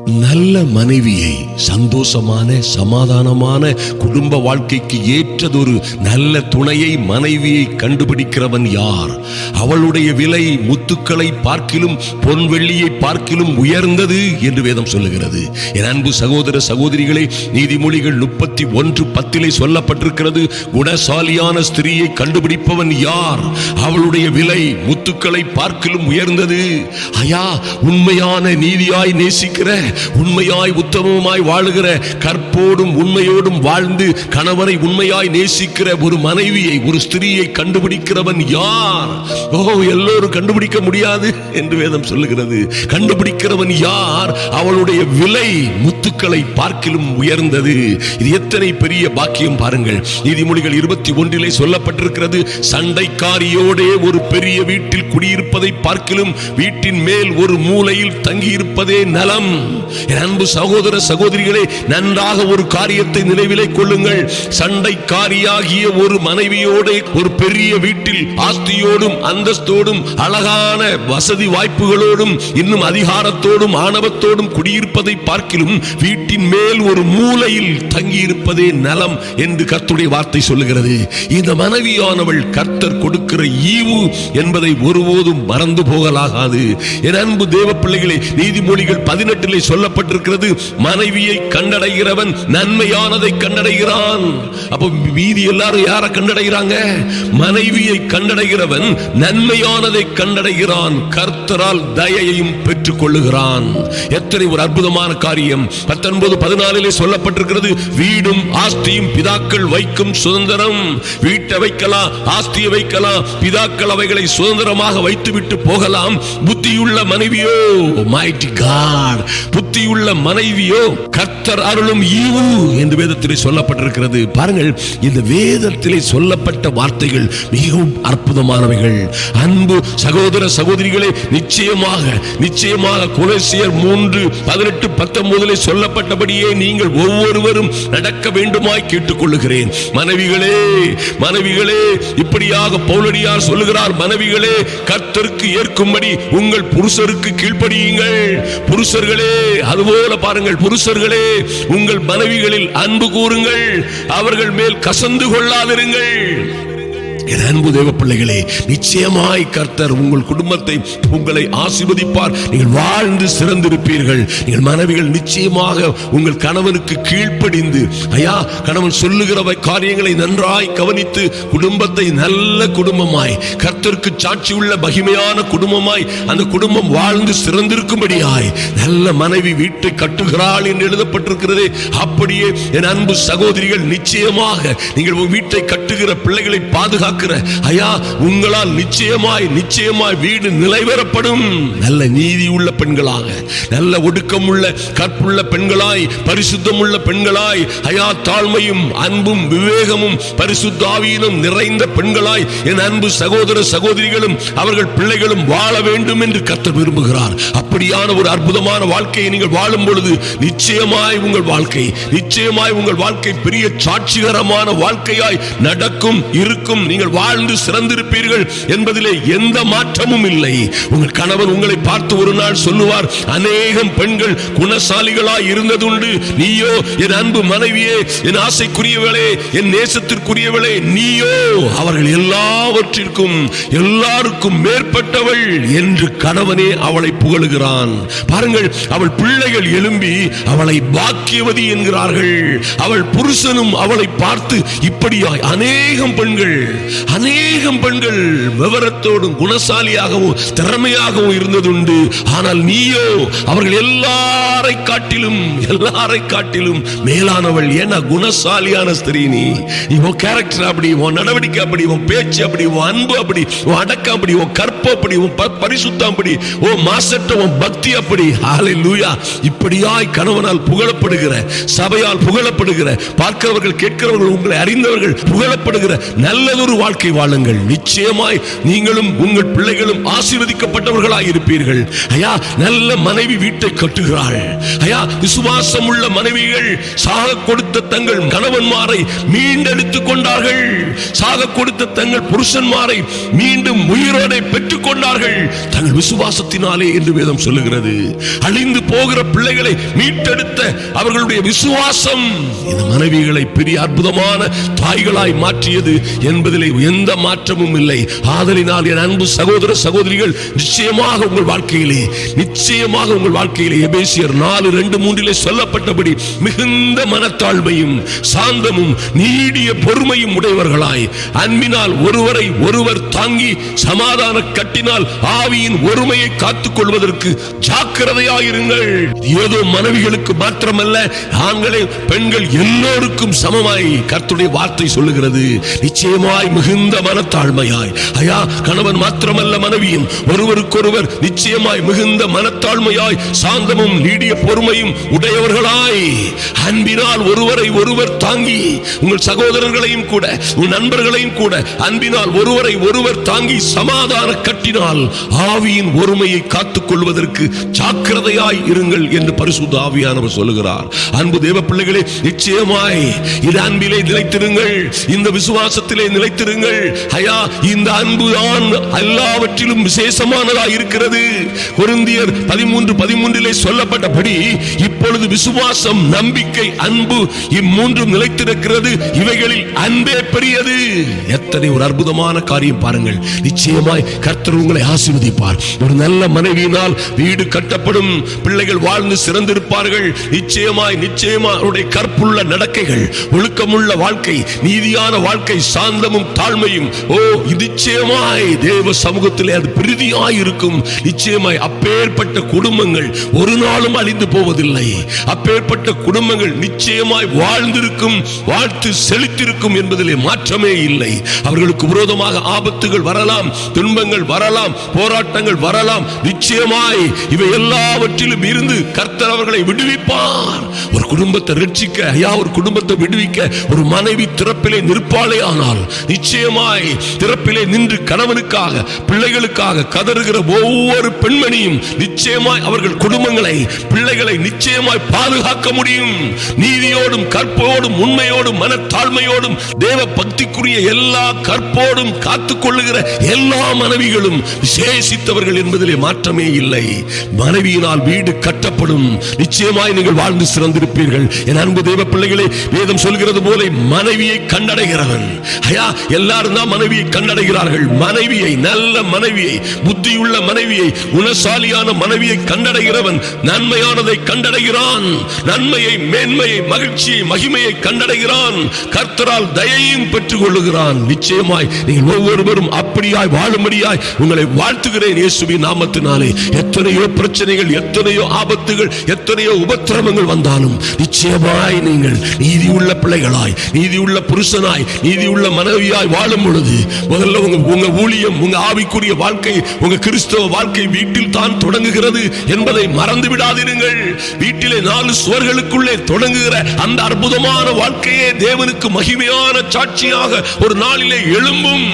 நல்ல மனைவியை சந்தோஷமான சமாதானமான குடும்ப வாழ்க்கைக்கு ஏற்றதொரு நல்ல துணையை மனைவியை கண்டுபிடிக்கிறவன் யார்? அவளுடைய விலை முத்துக்களை பார்க்கிலும் பொன் வெள்ளியை பார்க்கிலும் உயர்ந்தது என்று வேதம் சொல்லுகிறது. என் அன்பு சகோதர சகோதரிகளே நீதிமொழிகள் முப்பத்தி ஒன்று பத்திலே சொல்லப்பட்டிருக்கிறது குணசாலியான ஸ்திரீயை கண்டுபிடிப்பவன் யார்? அவளுடைய விலை முத்துக்களை பார்க்கிலும் உயர்ந்தது. ஐயா உண்மையான நீதியாய் நேசிக்கிற உண்மையாய் உத்தமமாய் வாழுகிற கற்போடும் உண்மையோடும் வாழ்ந்து கணவனை உண்மையாய் நேசிக்கிற ஒரு மனைவியை ஒரு ஸ்திரீயை கண்டுபிடிக்கிறவன் யார்? ஓ எல்லோரும் கண்டுபிடிக்க முடியாது என்று வேதம் சொல்லுகிறது. கண்டுபிடிக்கிறவன் யார்? அவளுடைய விலை முத்துக்களை பார்க்கிலும் உயர்ந்தது. இது எத்தனை பெரிய பாக்கியம் பாருங்கள். நீதிமொழிகள் இருபத்தி ஒன்றிலே சொல்லப்பட்டிருக்கிறது சண்டைக்காரியோடே ஒரு பெரிய வீட்டில் குடியிருப்பதை பார்க்கிலும் வீட்டின் மேல் ஒரு மூலையில் தங்கியிருப்பதே நலம். என் அன்பு சகோதர சகோதரிகளே நன்றாக ஒரு காரியத்தை நினைவிலே கொள்ளுங்கள். சண்டைக்காரியாகிய ஒரு மனைவியோட ஒரு பெரிய வீட்டில் ஆஸ்தியோடும் அந்தஸ்தோடும் அழகான வசதி வாய்ப்புகளோடும் இன்னும் அதிகாரத்தோடும் ஆணவத்தோடும் குடியிருப்பதை பார்க்கிலும் வீட்டின் மேல் ஒரு மூலையில் தங்கியிருப்பதே நலம் என்று கர்த்தருடைய வார்த்தை சொல்லுகிறது. இந்த மனைவியானவள் கர்த்தர் கொடுக்கிற ஈவு என்பதை ஒருபோதும் மறந்து போகலாகாது. என் அன்பு தேவ பிள்ளைகளை நீதிமொழிகள் பதினெட்டிலே சொல்லப்பட்டிருக்கிறது. மனைவியை கண்டடைகிறவன் நன்மையானதை கண்டடைகிறான். அப்போ மீதி எல்லாரும் யாரை கண்டடைகிறாங்க? மனைவியை கண்டடைகிறவன் நன்மையானதை கண்டடைகிறான். கர்த்தரால் தயையையும் பெற்றுக் கொள்ளுகிறான் எத்தனை ஒரு அற்புதமான காரியம். பத்தொன்பது பதினாலிலே சொல்லப்பட்டிருக்கிறது வீடும் ஆஸ்தியும் பிதாக்கள் வைக்கும் சுதந்திரம். வீட்டை வைக்கலாம் ஆஸ்தியை வைக்கலாம். பிதாக்கள் அவைகளை சுதந்திரமாக வைத்துவிட்டு போகலாம். புத்தியுள்ள மனைவியோ மைட்டி காட் புத்தியுள்ள மனைவியோ கர்த்தர் அருளும் ஈவு என்று வேதத்திலே சொல்லப்பட்டிருக்கிறது. பாருங்கள் இந்த வேதத்திலே சொல்லப்பட்ட வார்த்தைகள் மிகவும் அற்புதமானவைகள். அன்பு சகோதர சகோதரிகளே நிச்சயமாக நிச்சயமாக குலசியர் மூன்று பதினெட்டு பத்தொன்பதிலே சொல்லப்பட்டபடியே நீங்கள் ஒவ்வொருவரும் நடக்க வேண்டுமாய் கேட்டுக்கொள்ளுகிறேன். மனைவிகளே மனைவிகளே இப்படியாக பௌலடியார் சொல்லுகிறார் மனைவிகளே கர்த்தருக்கு ஏற்கும்படி உங்கள் புருஷருக்கு கீழ்ப்படியுங்கள். புருஷர்களே அதுபோல பாருங்கள் புருஷர்களே உங்கள் மனைவிகளில் அன்பு கூறுங்கள் அவர்கள் மேல் கசந்து கொள்ளாதிருங்கள். என் அன்பு தேவ பிள்ளைகளே நிச்சயமாய் கர்த்தர் உங்கள் குடும்பத்தை உங்களை ஆசிர்வதிப்பார். நீங்கள் வாழ்ந்து சிறந்திருப்பீர்கள். நீங்கள் மனைவிகள் நிச்சயமாக உங்கள் கணவனுக்கு கீழ்ப்படிந்து ஐயா கணவன் சொல்லுகிற காரியங்களை நன்றாய் கவனித்து குடும்பத்தை நல்ல குடும்பமாய் கர்த்தருக்கு சாட்சி உள்ள மகிமையான குடும்பமாய் அந்த குடும்பம் வாழ்ந்து சிறந்திருக்கும்படியாய் நல்ல மனைவி வீட்டை கட்டுகிறாள் என்று எழுதப்பட்டிருக்கிறதே அப்படியே என் அன்பு சகோதரிகள் நிச்சயமாக நீங்கள் உங்கள் வீட்டை கட்டுகிற பிள்ளைகளை பாதுகாக்கிற ஐயா உங்களால் நிச்சயமாய் நிச்சயமாய் வீடு நிலைவரப்படும் நல்ல நீதி உள்ள பெண்களாக நல்ல ஒடுக்கம் உள்ள கற்புள்ள பெண்களாய் பரிசுத்தம் உள்ள பெண்களாய் ஐயா தாழ்மையும் அன்பும் விவேகமும் பரிசுத்தாவியினும் நிறைந்த பெண்களாய் என் அன்பு சகோதர சகோதரிகளும் அவர்கள் பிள்ளைகளும் வாழ வேண்டும் என்று கத்த விரும்புகிறார். அப்படியான ஒரு அற்புதமான வாழ்க்கையை நீங்கள் வாழும் பொழுது நிச்சயமாய் உங்கள் வாழ்க்கை நிச்சயமாய் உங்கள் வாழ்க்கை பெரிய சாட்சிகரமான வாழ்க்கையாய் நடக்கும் இருக்கும் நீங்கள் வாழ்ந்து சிறந்திருப்பீர்கள் என்பதிலே எந்த மாற்றமும் இல்லை. உங்கள் கணவன் உங்களை பார்த்து ஒரு நாள் சொல்லுவார் அநேகம் பெண்கள் குணசாலிகளாய் இருந்ததுண்டு. நீயோ என் அன்பு மனைவியே என் ஆசைக்குரியவளே என் நேசத்திற்குரியவளே நீயோ அவர்கள் எல்லாவற்றிற்கும் எல்லாருக்கும் மேற்பட்டவள் என்று கணவனே அவளை புகழுகிறான். பாருங்கள் அவள் பிள்ளைகள் எழும்பி அவளை பாக்கியவதி என்கிறார்கள். அவள் புருஷனும் அவளை பார்த்து இப்படியாய் அநேகம் பெண்கள் அநேகம் பெண்கள் விவரத்தோடும் குணசாலியாகவும் திறமையாகவும் இருந்ததுண்டு. ஆனால் நீயோ அவர்கள் எல்லாரை காட்டிலும் எல்லாரை காட்டிலும் மேலானவள். ஏன்னா குணசாலியான ஸ்திரீ நீ. உன் கேரக்டர் அப்படி உன் நடவடிக்கை அப்படி உன் பேச்சு அப்படி உன் அன்பு அப்படி உன் அடக்கம் அப்படி உன் கற்பு அப்படி உன் ப- பரிசுத்தம் அப்படி ஓ மாசற்ற உன் பக்தி அப்படி. ஹalleluya இப்படியாய் கணவனால் புகழப்படுகிற சபையால் புகழப்படுகிற பார்க்கிறவர்கள் கேட்கிறவர்கள் உங்களை அறிந்தவர்கள் புகழப்படுகிற நல்லதொரு ஒரு வாழ்க்கை வாழுங்கள். நிச்சயமாய் நீங்களும் உங்கள் பிள்ளைகளும் ஆசீர்வதிக்கப்பட்டவர்களாய் இருப்பீர்கள் ஐயா நல்ல மனைவி வீட்டை கட்டுகிறாள். ஐயா விசுவாசம் உள்ள மனைவிகள் சாக கொடுத்த தங்கள் கணவன்மாரை மீண்டெடுத்துக் கொண்டார்கள். சாக கொடுத்த தங்கள் புருஷன்மாரை மீண்டும் உயிரோடை பெற்றுக் கொண்டார்கள். தங்கள் விசுவாசத்தினாலே என்று வேதம் சொல்லுகிறது. அழிந்து போகிற பிள்ளைகளை மீட்டெடுத்த அவர்களுடைய விசுவாசம் இந்த மனைவிகளை பெரிய அற்புதமான தாய்களாய் மாற்றியது என்பதிலே எந்த மாற்றமும் இல்லை. ஆதலினால் என் அன்பு சகோதர சகோதரிகள் நிச்சயமாக உங்கள் வாழ்க்கையிலே நிச்சயமாக உங்கள் வாழ்க்கையிலே எபேசியர் நாலு ரெண்டு மூன்றிலே சொல்லப்பட்டபடி மிகுந்த மனத்தாழ்மையும் சாந்தமும் நீடிய பொறுமையும் உடையவர்களாய். அன்பினால் ஒருவரை ஒருவர் தாங்கி சமாதான கட்டினால் ஆவியின் ஒருமையை காத்துக் கொள்வதற்கு ஜாக்கிரதையாயிருங்கள். ஏதோ மனைவிகளுக்கு மாத்திரமல்ல ஆண்களே பெண்கள் எல்லோருக்கும் சமமாய் கர்த்துடைய வார்த்தை சொல்லுகிறது. நிச்சயமாய் மிகுந்த மனத்தாழ்மையாய். ஐயா கணவன் மாத்திரமல்ல மனைவியும் ஒருவருக்கொருவர் நிச்சயமாய் மிகுந்த மனத்தாழ்மையாய் சாந்தமும் நீடிய பொறுமையும் உடையவர்களாய். அன்பினால் ஒருவரை ஒருவர் தாங்கி உங்கள் சகோதரர்களையும் கூட உன் நண்பர்களையும் கூட அன்பினால் ஒருவரை ஒருவர் தாங்கி சமாதான கட்டினால் ஆவியின் ஒருமையை காத்துக் கொள்வதற்கு ஜாக்கிரதையாய் இருங்கள் என்று பரிசுத்த ஆவியானவர் சொல்லுகிறார். அன்பு தேவ பிள்ளைகளே நிச்சயமாய் இது அன்பிலே நிலைத்திருங்கள். இந்த விசுவாசத்திலே நிலைத்து நிலைத்திருங்கள் ஐயா இந்த அன்புதான் எல்லாவற்றிலும் விசேஷமானதா இருக்கிறது. குருந்தியர் பதிமூன்று பதிமூன்றிலே சொல்லப்பட்டபடி இப்பொழுது விசுவாசம் நம்பிக்கை அன்பு இம்மூன்றும் நிலைத்திருக்கிறது. இவைகளில் அன்பே பெரியது. எத்தனை ஒரு அற்புதமான காரியம் பாருங்கள். நிச்சயமாய் கர்த்தர் உங்களை ஆசீர்வதிப்பார். ஒரு நல்ல மனைவியினால் வீடு கட்டப்படும் பிள்ளைகள் வாழ்ந்து சிறந்திருப்பார்கள். நிச்சயமாய் நிச்சயமா அவருடைய கற்புள்ள நடக்கைகள் ஒழுக்கமுள்ள வாழ்க்கை நீதியான வாழ்க்கை சாந்தமும் தாழ்மையும். ஓ நிச்சயமாய் தேவ சமூகத்திலே அது பிரிதியாய் இருக்கும் நிச்சயமாய் அப்பேற்பட்ட குடும்பங்கள் ஒரு நாளும் அழிந்து போவதில்லை. அப்பேற்பட்ட குடும்பங்கள் நிச்சயமாய் வாழ்ந்திருக்கும் வாழ்த்து செழித்திருக்கும் என்பதிலே மாற்றமே இல்லை. அவர்களுக்கு விரோதமாக ஆபத்துகள் வரலாம் துன்பங்கள் வரலாம் போராட்டங்கள் வரலாம். நிச்சயமாய் இவை எல்லாவற்றிலும் இருந்து கர்த்தர் அவர்களை விடுவிப்பார். ஒரு குடும்பத்தை ரட்சிக்க ஐயா ஒரு குடும்பத்தை விடுவிக்க ஒரு மனைவி திறப்பிலே நிற்பாளே ஆனால் நிச்சயமாய் திறப்பிலே நின்று கணவனுக்காக பிள்ளைகளுக்காக கதறுகிற ஒவ்வொரு பெண்மணியும் நிச்சயமாய் அவர்கள் குடும்பங்களை பிள்ளைகளை நிச்சயமாய் பாதுகாக்க முடியும். நீதியோடும் கற்போடும் உண்மையோடும் மனத்தாழ்மையோடும் தேவ பக்திக்குரிய எல்லா கற்போடும் காத்துக் கொள்ளுகிற எல்லா மனைவிகளும் விசேஷித்தவர்கள் என்பதிலே மாற்றமே இல்லை. மனைவியினால் வீடு கட்டப்படும். நிச்சயமாய் நீங்கள் வாழ்ந்து சிறந்திருப்பீர்கள். என் அன்பு தெய்வ பிள்ளைகளே வேதம் சொல்கிறது போல மனைவியை கண்டடைகிறவன். ஐயா எல்லாரும் தான் மனைவியை கண்டடைகிறார்கள். மனைவியை நல்ல மனைவியை புத்தியுள்ள மனைவியை குணசாலியான மனைவியை கண்டடைகிறவன் நன்மையானதை கண்டடைகிறான். நன்மையை மேன்மையை மகிழ்ச்சியை மகிமையை கண்டடைகிறான். கர்த்தரால் தயையும் பெற்றுக் கொள்ளுகிறான் நிச்சயமாய் நீங்கள் ஒவ்வொருவரும் அப்படியாய் வாழும்படியாய் உங்களை வாழ்த்துகிறேன் இயேசுவின் நாமத்தினாலே. எத்தனையோ பிரச்சனைகள் எத்தனையோ ஆபத்துகள் எத்தனையோ உபத்திரவங்கள் வந்தாலும் நிச்சயமாய் நீங்கள் நீதி உள்ள பிள்ளைகளாய் நீதி உள்ள புருஷனாய் நீதி உள்ள மனைவியாய் வாழும் பொழுது முதல்ல உங்க உங்க ஊழியம் உங்க ஆவிக்குரிய வாழ்க்கை உங்க கிறிஸ்தவ வாழ்க்கை வீட்டில் தான் தொடங்குகிறது என்பதை மறந்து விடாதிருங்கள். வீட்டிலே நாலு சுவர்களுக்குள்ளே தொடங்குகிற அந்த அற்புதமான வாழ்க்கையே தேவனுக்கு மகிமையான சாட்சியாக ஒரு நாளிலே எழும்பும்.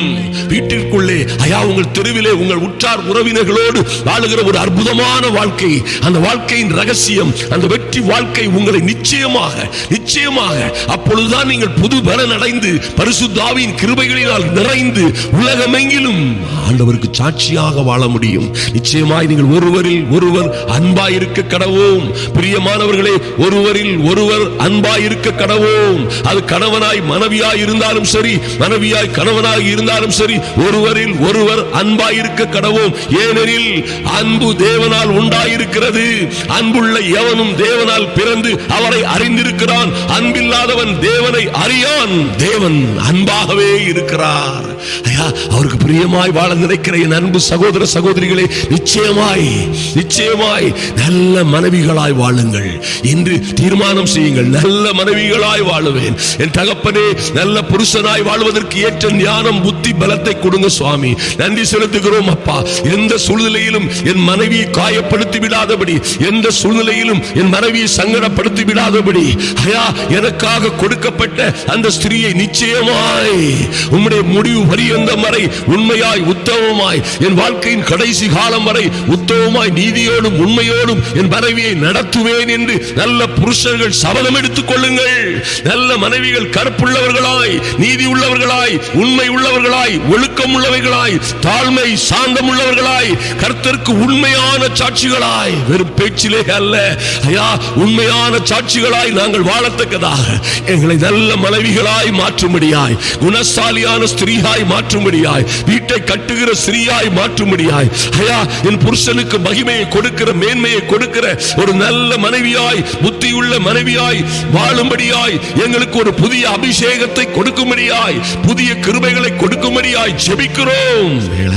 வீட்டிற்குள்ளே ஐயா உங்கள் தெருவிலே உங்கள் உற்றார் உறவினர்களோடு வாழுகிற ஒரு அற்புதமான வாழ்க்கை. அந்த வாழ்க்கையின் ரகசியம் அந்த வெற்றி வாழ்க்கை உங்களை நிச்சயமாக நிச்சயமாக அப்பொழுதுதான் நீங்கள் புது பலன் அடைந்து பரிசுத்தாவின் கிருபைகளினால் நிறைந்து உலகமெங்கிலும் ஆண்டவருக்கு சாட்சியாக வாழ முடியும். நிச்சயமாய் நீங்கள் ஒருவரில் ஒருவர் அன்பாயிருக்க கடவோம். பிரியமானவர்களே ஒருவரில் ஒருவர் அன்பாயிருக்க கடவோம். அது கணவனாய் மனைவியாய் இருந்த இருந்தாலும் சரி மனைவியாய் கணவனாய் இருந்தாலும் சரி ஒருவரில் ஒருவர் அன்பாயிருக்க கடவோம். ஏனெனில் அன்பு தேவனால் உண்டாயிருக்கிறது. அன்புள்ள எவனும் தேவனால் பிறந்து அவரை அறிந்திருக்கிறான். அன்பில்லாதவன் தேவனை அறியான். தேவன் அன்பாகவே இருக்கிறார். ஐயா அவருக்கு பிரியமாய் வாழ நினைக்கிற என் அன்பு சகோதர சகோதரிகளே நிச்சயமாய் நிச்சயமாய் நல்ல மனைவிகளாய் வாழுங்கள். இன்று தீர்மானம் செய்யுங்கள். நல்ல மனைவிகளாய் வாழுவேன். என் தகப்பனே நல்ல புருஷனாய் வாழ்வதற்கு ஏற்ற ஞானம் புத்தி பலத்தை கொடுங்க சுவாமி. நன்றி செலுத்துகிறோம் அப்பா. எந்த சூழ்நிலையிலும் என் மனைவியை காயப்படுத்தி விடாதபடி எந்த சூழ்நிலையிலும் என் மனைவியை சங்கடப்படுத்தி விடாதபடி ஐயா எனக்காக கொடுக்கப்பட்ட அந்த ஸ்திரியை நிச்சயமாய் உம்முடைய முடிவு பரியந்தம் வரை உண்மையாய் உத்தமமாய் என் வாழ்க்கையின் கடைசி காலம் வரை உத்தமமாய் நீதியோடும் உண்மையோடும் என் மனைவியை நடத்துவேன் என்று நல்ல புருஷர்கள் சபதம் எடுத்துக் கொள்ளுங்கள். நல்ல மனைவிகள் கற்புள்ளவர்களாய் நீதி உள்ளவர்களாய் உண்மை உள்ளவர்களாய் ஒழுக்கம் உள்ளவர்களாய் தாழ்மை சாந்தம் உள்ளவர்களாய் கர்த்தருக்கு உண்மையான சாட்சிகளாய். வெறும் பேச்சிலே அல்ல. ஐயா உண்மையான சாட்சிகளாய் நாங்கள் வாழத்தக்கதாக. எங்களை நல்ல மனைவிகளாய் மாற்றும்படியாய் குணசாலியான ஸ்திரீயாய் மாற்றும்படியாய் வீட்டை கட்டுகிற ஸ்திரீயாய் மாற்றும்படியாய். ஐயா என் புருஷனுக்கு மகிமையை கொடுக்கிற மேன்மையை கொடுக்கிற ஒரு நல்ல மனைவியாய் புத்தியுள்ள மனைவியாய் வாழும்படியாய் எங்களுக்கு ஒரு புதிய அபிஷேகத்தை கொடுக்கும்படியாய் புதிய கிருபைகளை கொடுக்கும்படியாய் ஜெபிக்கிறோம்.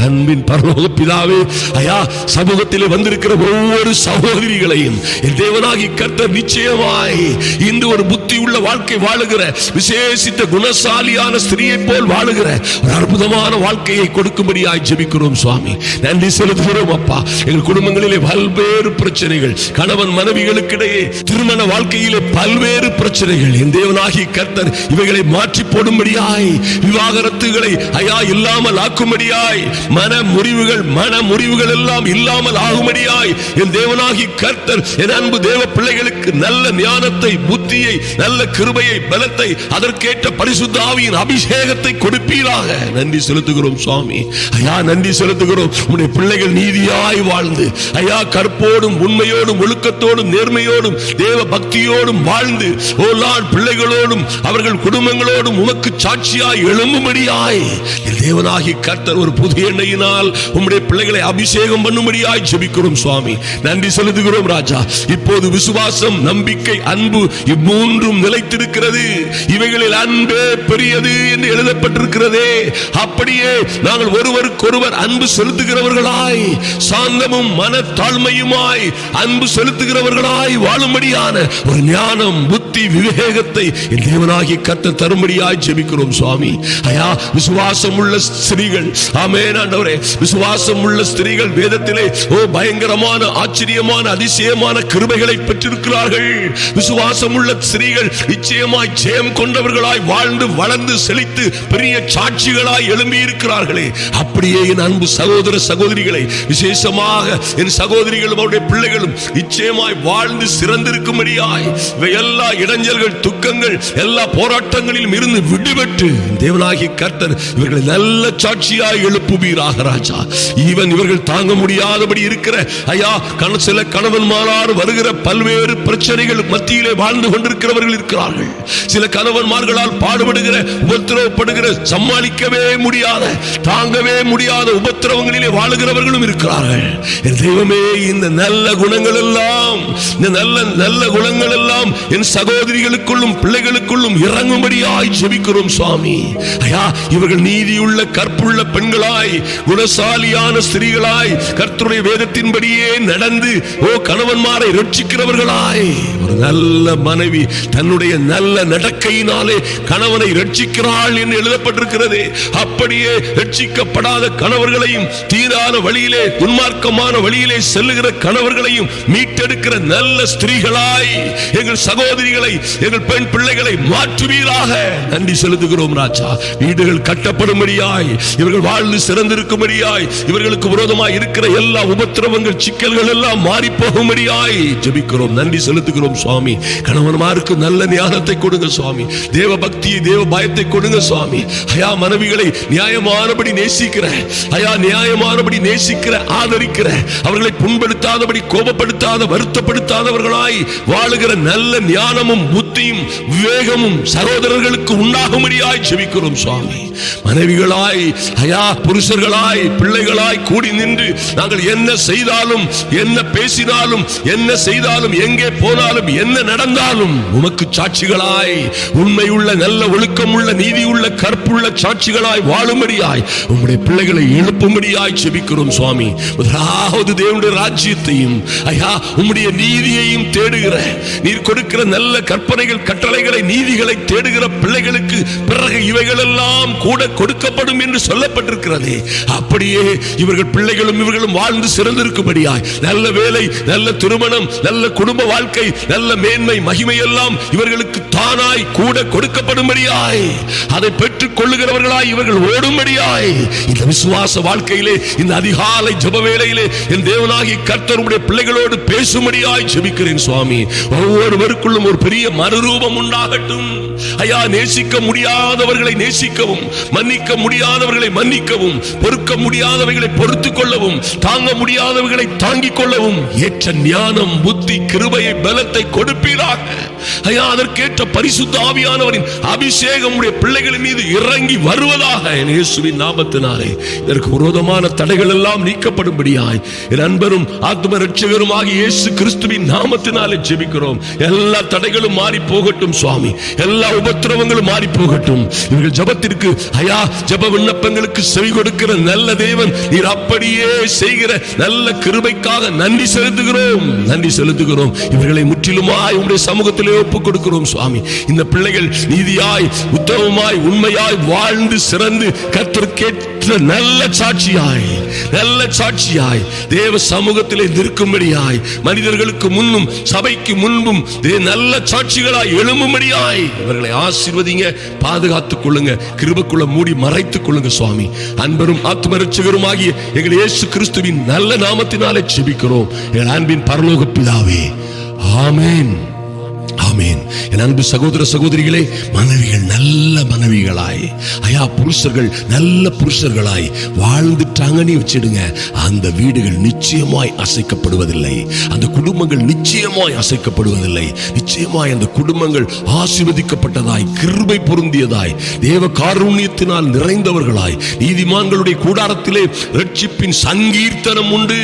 அன்பின் பரலோக பிதாவே ஐயா சமூகத்திலே வந்திருக்கிற ஒவ்வொரு சகோதரிகளையும் என் தேவனாகி கர்த்தர் நிச்சயமாய் இன்று ஒரு உள்ள வாழ்க்கை வாழுகிற விசேஷித்த குணசாலியான ஸ்திரியை போல் வாழுகிற ஒரு அற்புதமான வாழ்க்கையை கொடுக்கும்படியாய் ஜெபிக்கிறோம் சுவாமி. நன்றி செலுத்துகிறோம் அப்பா. எங்கள் குடும்பங்களிலே பல்வேறு பிரச்சனைகள் கணவன் மனைவிகளுக்கிடையே திருமண வாழ்க்கையிலே பல்வேறு பிரச்சனைகள் என் தேவனாகி கர்த்தர் இவைகளை மாற்றி போடும்படியாய் விவாகரத்துகளை ஐயா இல்லாமல் ஆக்கும்படியாய் மன முறிவுகள் மன முறிவுகள் எல்லாம் இல்லாமல் ஆகும்படியாய் என் தேவனாகி கர்த்தர் என் அன்பு தேவ பிள்ளைகளுக்கு நல்ல ஞானத்தை புத்தியை நல்ல கிருபையை பலத்தை அதற்கேற்ற பரிசுத்த ஆவியின் அபிஷேகத்தை கொடுப்பீராக. நன்றி செலுத்துகிறோம் சுவாமி. ஐயா நன்றி செலுத்துகிறோம். உன்னுடைய பிள்ளைகள் நீதியாய் வாழ்ந்து ஐயா கற்போடும் உண்மையோடும் ஒழுக்கத்தோடும் நேர்மையோடும் தேவ பக்தியோடும் வாழ்ந்து ஓ லார்ட் பிள்ளைகளோடும் அவர்கள் குடும்பங்களோடும் உமக்கு சாட்சியாய் எழும்பும்படியாய். தேவனாகி கர்த்தர் ஒரு புதிய எண்ணெயினால் உம்முடைய பிள்ளைகளை அபிஷேகம் பண்ணும்படியாய் ஜெபிக்கிறோம் சுவாமி. நன்றி செலுத்துகிறோம் ராஜா. இப்போது விசுவாசம் நம்பிக்கை அன்பு இம்மூன்றும் நிலைத்திருக்கிறது. இவைகளில் அன்பே பெரியது என்று எழுதப்பட்டிருக்கிறதே. அப்படியே நாங்கள் ஒருவருக்கொருவர் அன்பு செலுத்துகிறவர்களாய் சாந்தமும் மனத்தாழ்மையுமாய் அன்பு செலுத்துகிறவர்களாய் வாழும்படியான ஒரு ஞானம் புத்தி விவேகத்தை என் தேவனாகி கத்த தரும்படியாய் ஜெபிக்கிறோம் சுவாமி. ஐயா விசுவாசம் உள்ள ஸ்திரீகள். ஆமென் ஆண்டவரே. விசுவாசம் உள்ள ஸ்திரீகள் வேதத்திலே ஓ பயங்கரமான ஆச்சரியமான அதிசயமான கிருபைகளை பெற்றிருக்கிறார்கள். விசுவாசம் உள்ள ஸ்திரீகள் நீங்கள் நிச்சயமாய் ஜெயம் கொண்டவர்களாய் வாழ்ந்து வளர்ந்து செழித்து பெரிய சாட்சிகளாய் எழும்பி இருக்கிறார்களே அப்படியே என் அன்பு சகோதர சகோதரிகளை விசேஷமாக என் சகோதரிகளும் அவருடைய பிள்ளைகளும் நிச்சயமாய் வாழ்ந்து சிறந்திருக்கும்படியாய் இவை எல்லா இடைஞ்சல்கள் துக்கங்கள் எல்லா போராட்டங்களிலும் இருந்து விடுபட்டு தேவனாகி கர்த்தர் இவர்களை நல்ல சாட்சியாய் எழுப்புவீராக ராஜா. ஈவன் இவர்கள் தாங்க முடியாதபடி இருக்கிற ஐயா கண சில கணவன்மாரார் வருகிற பல்வேறு பிரச்சனைகள் மத்தியிலே வாழ்ந்து கொண்டிருக்கிறவர்கள் இருக்கிறார்கள். சில கணவன்மார்களால் பாடுபடுகிற உபத்திரவப்படுகிற சமாளிக்கவே முடியாத தாங்கவே முடியாத உபத்திரவங்களிலே வாழுகிறவர்களும் இருக்கிறார்கள். என் தெய்வமே இந்த நல்ல குணங்கள் எல்லாம் இந்த நல்ல நல்ல குணங்கள் எல்லாம் என் சகோதரிகளுக்குள்ளும் பிள்ளைகளுக்குள்ளும் இறங்கும்படியாய் ஜெபிக்கிறோம் சுவாமி. ஐயா இவர்கள் நீதியுள்ள கற்புள்ள பெண்களாய் குணசாலியான ஸ்திரீகளாய் கர்த்தருடைய வேதத்தின்படியே நடந்து ஓ கணவன்மாரை ரட்சிக்கிறவர்களாய். ஒரு நல்ல மனைவி தன்னுடைய நல்ல நடக்கையினாலே கணவனை ரட்சிக்கிறாள் என்று எழுதப்பட்டிருக்கிறது. அப்படியே ரட்சிக்கப்படாத கணவர்களையும் தீரான வழியிலே துன்மார்க்கமான வழியிலே செல்லுகிற கணவர்களையும் மீட்டெடுக்கிற நல்ல ஸ்திரீகளாய் எங்கள் சகோதரிகளை எங்கள் பெண் பிள்ளைகளை மாற்றுவீராக. நன்றி செலுத்துகிறோம் ராஜா. வீடுகள் கட்டப்படும்படியாய் இவர்கள் வாழ்ந்து சிறந்திருக்கும்படியாய் இவர்களுக்கு விரோதமாய் இருக்கிற எல்லா உபத்திரவங்கள் சிக்கல்கள் எல்லாம் மாறி போகும்படியாய் ஜபிக்கிறோம். நன்றி செலுத்துகிறோம் சுவாமி. கணவன்மாருக்கு நல்ல ஞானத்தை கொடுங்க சுவாமி. தேவ பக்தியை தேவ பயத்தை கொடுங்க சுவாமி. ஐயா மனைவிகளை நியாயமானபடி நேசிக்கிற ஐயா நியாயமானபடி நேசிக்கிற ஆதரிக்கிற அவர்களை புண்படுத்தாதபடி கோபப்படுத்தாத வருத்தப்படுத்தாதவர்களாய் வாழுகிற நல்ல ஞானமும் புத்தியும் விவேகமும் சகோதரர்களுக்கு உண்டாகும்படியாய் ஜெபிக்கிறோம் சுவாமி. மனைவிகளாய் ஐயா புருஷர்களாய் பிள்ளைகளாய் கூடி நின்று நாங்கள் என்ன செய்தாலும் என்ன பேசினாலும் என்ன செய்தாலும் எங்கே போனாலும் காலம் என்ன நடந்தாலும் உமக்கு சாட்சிகளாய் உண்மை உள்ள நல்ல ஒழுக்கம் உள்ள நீதி உள்ள கற்புள்ள சாட்சிகளாய் வாழும்படியாய் உங்களுடைய பிள்ளைகளை எழுப்பும்படியாய் செபிக்கிறோம் சுவாமி. முதலாவது தேவனுடைய ராஜ்யத்தையும் ஐயா உம்முடைய நீதியையும் தேடுகிற நீர் கொடுக்கிற நல்ல கற்பனைகள் கட்டளைகளை நீதிகளை தேடுகிற பிள்ளைகளுக்கு பிறகு இவைகளெல்லாம் கூட கொடுக்கப்படும் என்று சொல்லப்பட்டிருக்கிறது. அப்படியே இவர்கள் பிள்ளைகளும் இவர்களும் வாழ்ந்து சிறந்திருக்கும்படியாய் நல்ல வேலை நல்ல திருமணம் நல்ல குடும்ப வாழ்க்கை நல்ல மேன்மை மகிமை எல்லாம் இவர்களுக்கு தானாய் கூட கொடுக்கப்படும்படியாய். அதை பெற்றுக் கொள்ளுகிறவர்களாய் இவர்கள் ஓடும்படியாய். இந்த விசுவாச வாழ்க்கையிலே இந்த அதிகாலை ஜப வேளையிலே என் தேவனாகி கர்த்தருடைய பிள்ளைகளோடு பேசும்படியாய் ஜெபிக்கிறேன் சுவாமி. ஒவ்வொருவருக்குள்ளும் ஒரு பெரிய மறுரூபம் உண்டாகட்டும். ஐயா நேசிக்க முடியாதவர்களை நேசிக்கவும் மன்னிக்க முடியாதவர்களை மன்னிக்கவும் பொறுக்க முடியாதவைகளை பொறுத்துக் கொள்ளவும் தாங்க முடியாதவர்களை தாங்கிக் கொள்ளவும் ஏற்ற ஞானம் புத்தி கிருபையை பலத்தை கொடுப்பீராக. ஐயா அதற்கேற்ற பரிசுத்த ஆவியானவரின் அபிஷேகம் உடைய பிள்ளைகளின் மீது இறங்கி வருவதாக என் இயேசுவின் நாமத்தினாலே. இதற்கு விரோதமான தடைகள் எல்லாம் நீக்கப்படும்படியாய் என் அன்பரும் ஆத்ம ரட்சகரும் ஆகிய இயேசு கிறிஸ்துவின் நாமத்தினாலே ஜெபிக்கிறோம். எல்லா தடைகளும் மாறி போகட்டும் சுவாமி. எல்லா எல்லா உபத்திரவங்களும் மாறி போகட்டும் இவர்கள் ஜபத்திற்கு ஐயா ஜப விண்ணப்பங்களுக்கு செவி கொடுக்கிற நல்ல தேவன் நீர் அப்படியே செய்கிற நல்ல கிருபைக்காக நன்றி செலுத்துகிறோம். நன்றி செலுத்துகிறோம். இவர்களை முற்றிலுமாய் உங்களுடைய சமூகத்திலே ஒப்புக் கொடுக்கிறோம் சுவாமி. இந்த பிள்ளைகள் நீதியாய் உத்தமமாய் உண்மையாய் வாழ்ந்து சிறந்து கத்திற்கேற்ற நல்ல சாட்சியாய் நல்ல சாட்சியாய் தேவ சமூகத்திலே நிற்கும்படியாய் மனிதர்களுக்கு முன்னும் சபைக்கு முன்பும் நல்ல சாட்சிகளாய் எழும்பும்படியாய் அவர்களை ஆசீர்வதிங்க பாதுகாத்துக் கொள்ளுங்க கிருபக்குள்ள மூடி மறைத்துக் கொள்ளுங்க சுவாமி. அன்பரும் ஆத்மரட்சகரும் ஆகிய எங்கள் இயேசு கிறிஸ்துவின் நல்ல நாமத்தினாலே செபிக்கிறோம் எங்கள் அன்பின் பரலோக பிதாவே. ஆமேன். ஆமேன். என் அன்பு சகோதர சகோதரிகளே மனைவிகள் நல்ல ஐயா புருஷர்கள் நல்ல புருஷர்களாய் வாழ்ந்துட்டாங்கன்னு வச்சிடுங்க. அந்த வீடுகள் நிச்சயமாய் அசைக்கப்படுவதில்லை. அந்த குடும்பங்கள் நிச்சயமாய் அசைக்கப்படுவதில்லை. நிச்சயமாய் அந்த குடும்பங்கள் ஆசிர்வதிக்கப்பட்டதாய் கிருபை பொருந்தியதாய் தேவ காருண்யத்தினால் நிறைந்தவர்களாய் நீதிமான்களுடைய கூடாரத்திலே ரட்சிப்பின் சங்கீர்த்தனம் உண்டு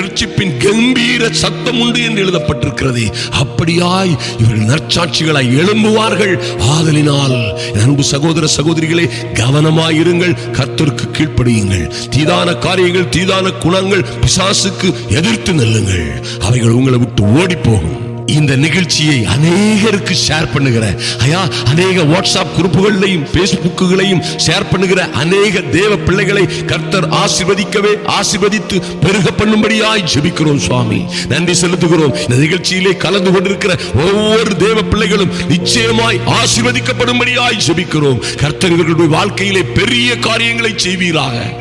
ரட்சிப்பின் கம்பீர சத்தம் உண்டு என்று எழுதப்பட்டிருக்கிறது. அப்படியாய் இவர்கள் நற்சாட்சிகளாய் எழும்புவார்கள். ஆதலினால் அன்பு சகோதர சகோதரிகளே கவனமாயிருங்கள். கர்த்தருக்கு கீழ்ப்படியுங்கள். தீதான காரியங்கள் தீதான குணங்கள் பிசாசுக்கு எதிர்த்து நெல்லுங்கள். அவைகள் உங்களை விட்டு ஓடி போகும் இந்த நிகழ்ச்சியை அநேகருக்கு ஷேர் பண்ணுகிற ஐயா அநேக வாட்ஸ்அப் குரூப்புகளையும் பேஸ்புக்குகளையும் ஷேர் பண்ணுகிற அநேக தேவ பிள்ளைகளை கர்த்தர் ஆசிர்வதிக்கவே ஆசிர்வதித்து பெருக பண்ணும்படியாய் ஜெபிக்கிறோம் சுவாமி. நன்றி செலுத்துகிறோம். இந்த நிகழ்ச்சியிலே கலந்து கொண்டிருக்கிற ஒவ்வொரு தேவ பிள்ளைகளும் நிச்சயமாய் ஆசிர்வதிக்கப்படும்படியாய் ஜெபிக்கிறோம். கர்த்தர் இவர்களுடைய வாழ்க்கையிலே பெரிய காரியங்களை செய்வீராக.